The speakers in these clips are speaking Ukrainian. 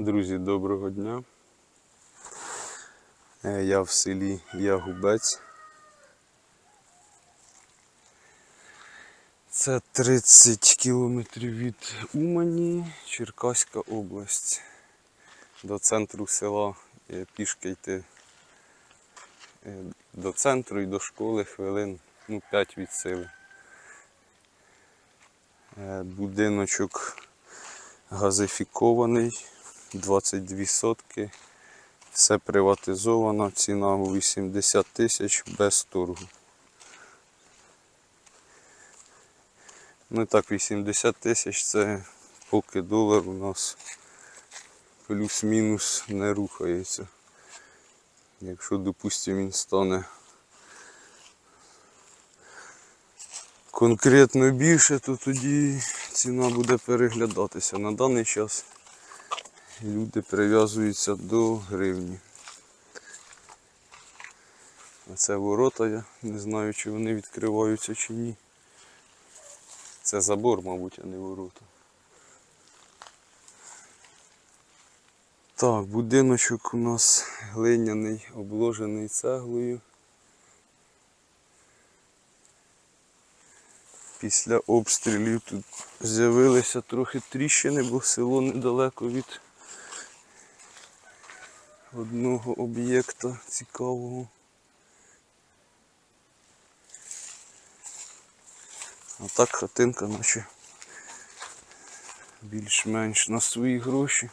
Друзі, доброго дня. Е, Я в селі Ягубець. Це 30 кілометрів від Умані, Черкаська область. До центру села е, пішки йти е, до центру і до школи хвилин ну, 5 від сили. Будиночок газифікований, 22 сотки. Все приватизовано, ціна у 80 тисяч без торгу. Ну так, 80 тисяч це поки долар у нас плюс-мінус не рухається. Якщо, допустимо, він стане конкретно більше, то тоді ціна буде переглядатися. На даний час люди прив'язуються до гривні. А це ворота, я не знаю, чи вони відкриваються чи ні. Це забор, мабуть, а не ворота. Так, будиночок у нас глиняний, обложений цеглою. Після обстрілів тут з'явилися трохи тріщини, бо село недалеко від одного об'єкта цікавого. А так хатинка наче більш-менш на свої гроші.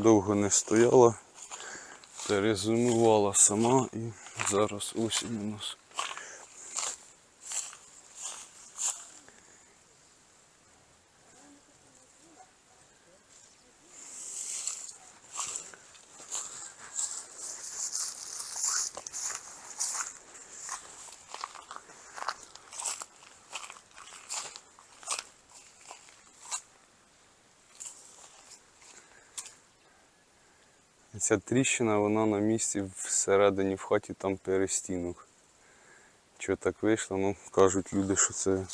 Довго не стояла, перезимувала сама і зараз осінь у нас. Ця тріщина, вона на місці всередині в хаті там перестінок. Чого так вийшло? Ну, кажуть люди, що це.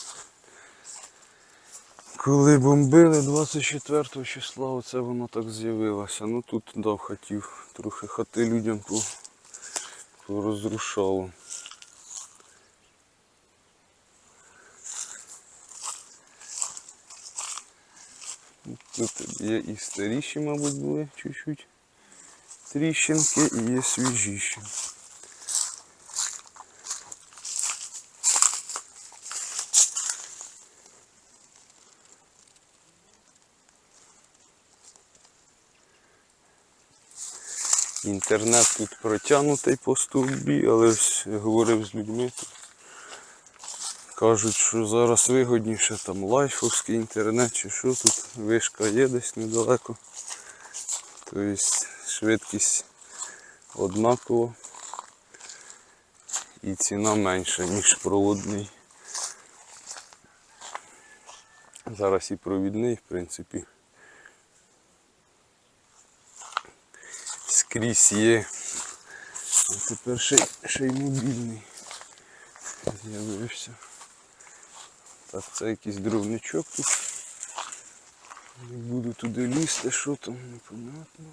Коли бомбили 24 числа, оце воно так з'явилося. Ну тут дав хотів трохи хати людям по, порозрушало. Тут є і старіші, мабуть, були чуть-чуть тріщинки і є свіжіші. Інтернет тут протягнутий по стовбі, але говорив з людьми. Кажуть, що зараз вигодніше там лайфовський інтернет чи що тут вишка є десь недалеко. Тобто швидкість однакова і ціна менша, ніж проводний. Зараз і провідний, в принципі. Скрізь є. А тепер ще, ще й мобільний з'явився. Так, це якийсь дровничок тут. Не буду туди лізти, що там, непонятно.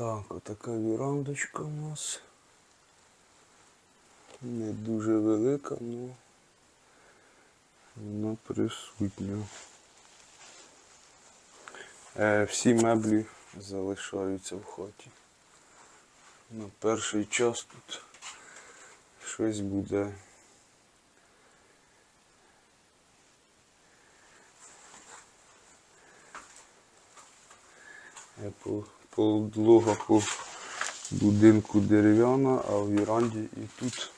Так, отака вірандочка у нас. Не дуже велика, але вона присутня. Е, Всі меблі залишаються в хаті. На перший час тут щось буде. Apple Подлога по будинку дерев'яна, а в віранді і тут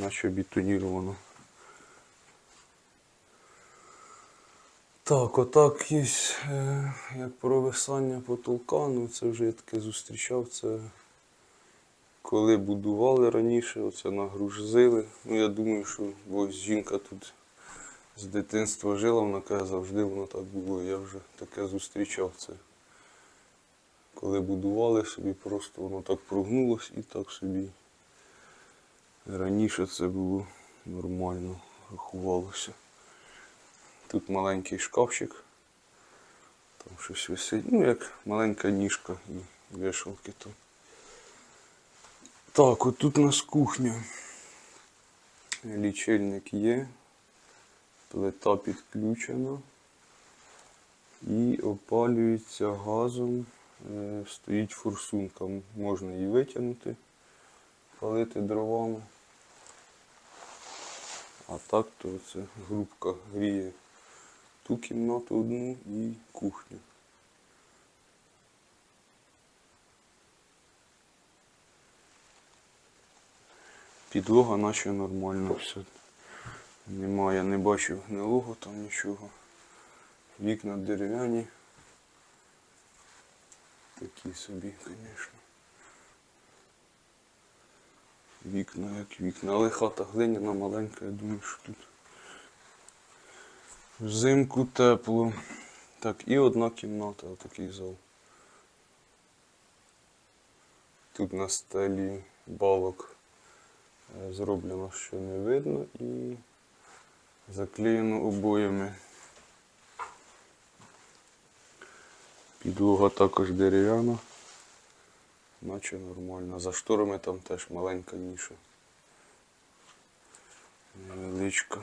наче бетоніровано. Так, отак є е, як провисання потолка, ну це вже я таке зустрічав. Це коли будували раніше, оце нагрузили. Ну я думаю, що бо жінка тут з дитинства жила, вона каже, завжди воно так було. Я вже таке зустрічав це. Коли будували собі, просто воно так прогнулось і так собі. Раніше це було нормально, рахувалося. Тут маленький шкафчик. Там щось висить. Ну, як маленька ніжка і вішалки там. Так, отут у нас кухня. Лічильник є. Плита підключена. І опалюється газом. Е, Стоїть форсунка. Можна її витягнути, палити дровами. А так то це грубка гріє ту кімнату одну і кухню. Підлога наче нормально все. Немає, не бачив гнилого там нічого. Вікна дерев'яні. Такі собі, звісно. Вікна як вікна, але хата глиняна маленька, я думаю, що тут взимку тепло. Так, і одна кімната, отакий зал. Тут на стелі балок е, зроблено, що не видно, і заклеєно обоями. Підлога також дерев'яна. Наче нормально. За шторами там теж маленька ніша. Невеличка.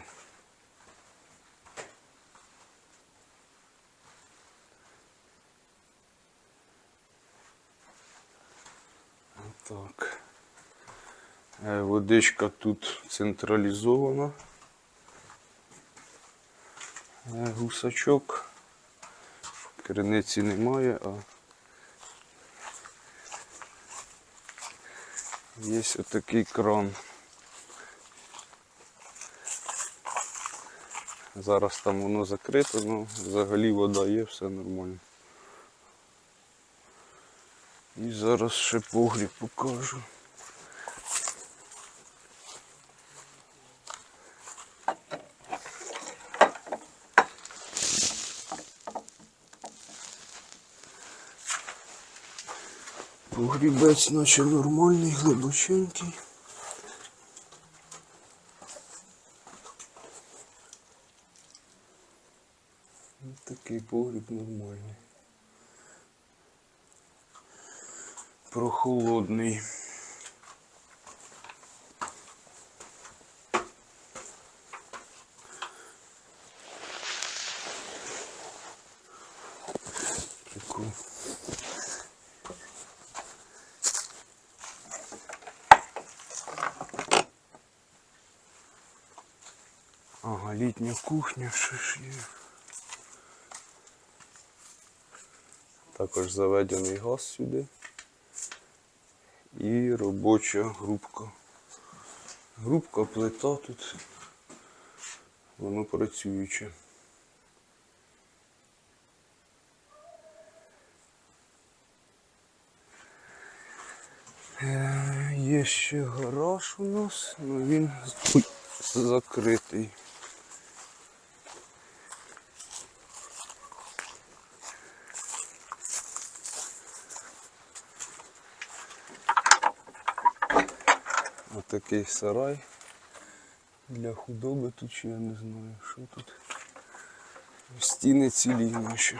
Так. Е, Водичка тут централізована. Е, Гусачок. Криниці немає, а є отакий кран. Зараз там воно закрито, але взагалі вода є, все нормально. І зараз ще погріб покажу. Погрібець наче нормальний, глибоченький. Ось Такий погріб нормальний. Прохолодний. Ага, літня кухня, що ж є. Також заведений газ сюди. І робоча грубка. Грубка, плита тут. Воно працююче. Е, Є ще гараж у нас, але він ой, закритий. Отакий сарай для худоби тут чи я не знаю, що тут. Стіни цілі наші.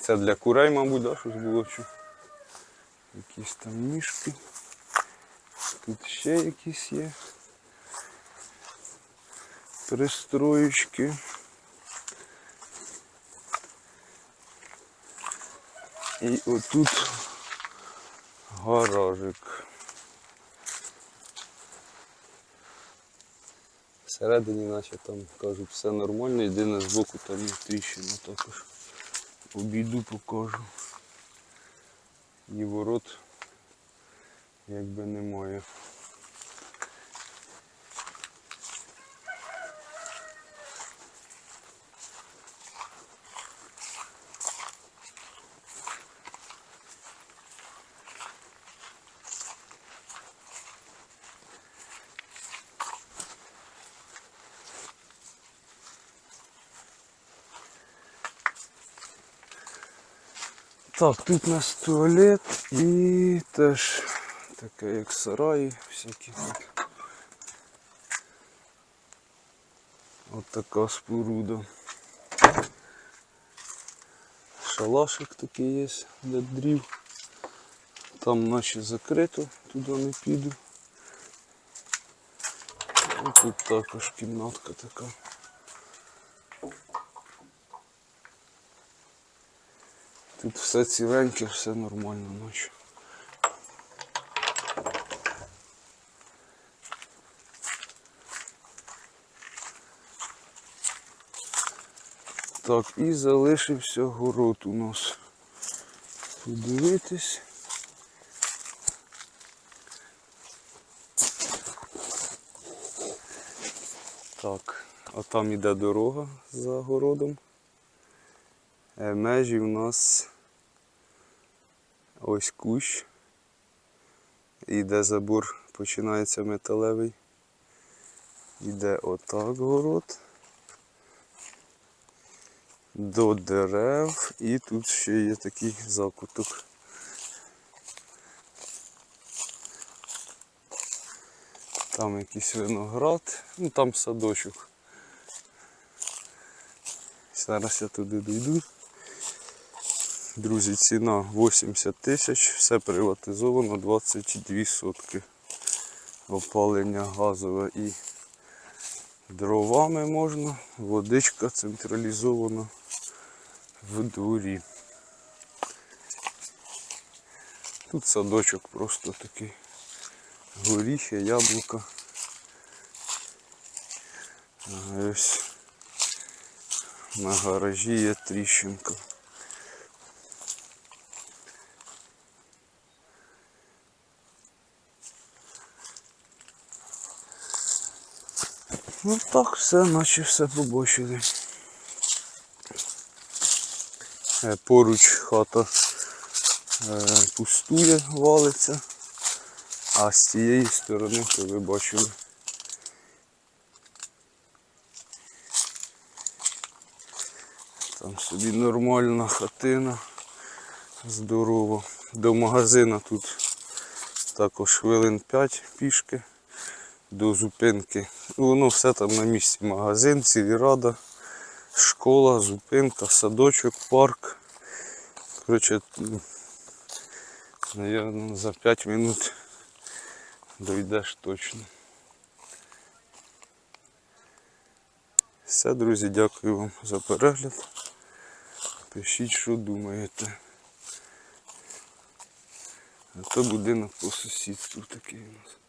Це для курей, мабуть, да, щось було чи. Якісь там ніжки. Тут ще якісь є. Пристроєчки. І отут гаражик. Всередині, наче там кажуть, все нормально, єдине збоку там є тріщина також. обійду покажу. І ворот якби немає. Так, тут у нас туалет і теж таке як сараї, всякі тут. От така споруда. Шалашик такий є для дрів. Там наче закрито, туди не піду. І тут також кімнатка така. Тут все ціленьке, все нормально ночі. Так, і залишився город у нас. Подивитись. Так, а там іде дорога за городом. Е, Межі у нас ось кущ. Іде забор, починається металевий. Іде отак город. До дерев і тут ще є такий закуток. Там якийсь виноград, ну там садочок. Зараз я туди дійду. Друзі, ціна 80 тисяч, все приватизовано, 22 сотки. Опалення газове і дровами можна, водичка централізована в дворі. Тут садочок просто такий. Горіхи, яблука. Ось на гаражі є тріщинка. Ну так, все, наче все побачили. Е, Поруч хата е, пустує, валиться, а з цієї сторони, то ви бачили. Там собі нормальна хатина, здорово. До магазина тут також хвилин 5 пішки до зупинки. Воно все там на місці. Магазин, сільрада, школа, зупинка, садочок, парк. Коротше, ну, наверно, за 5 минут дойдеш точно. Все, друзі, дякую вам за перегляд. Пишіть, що думаєте. А то будинок по сусідству такий у нас.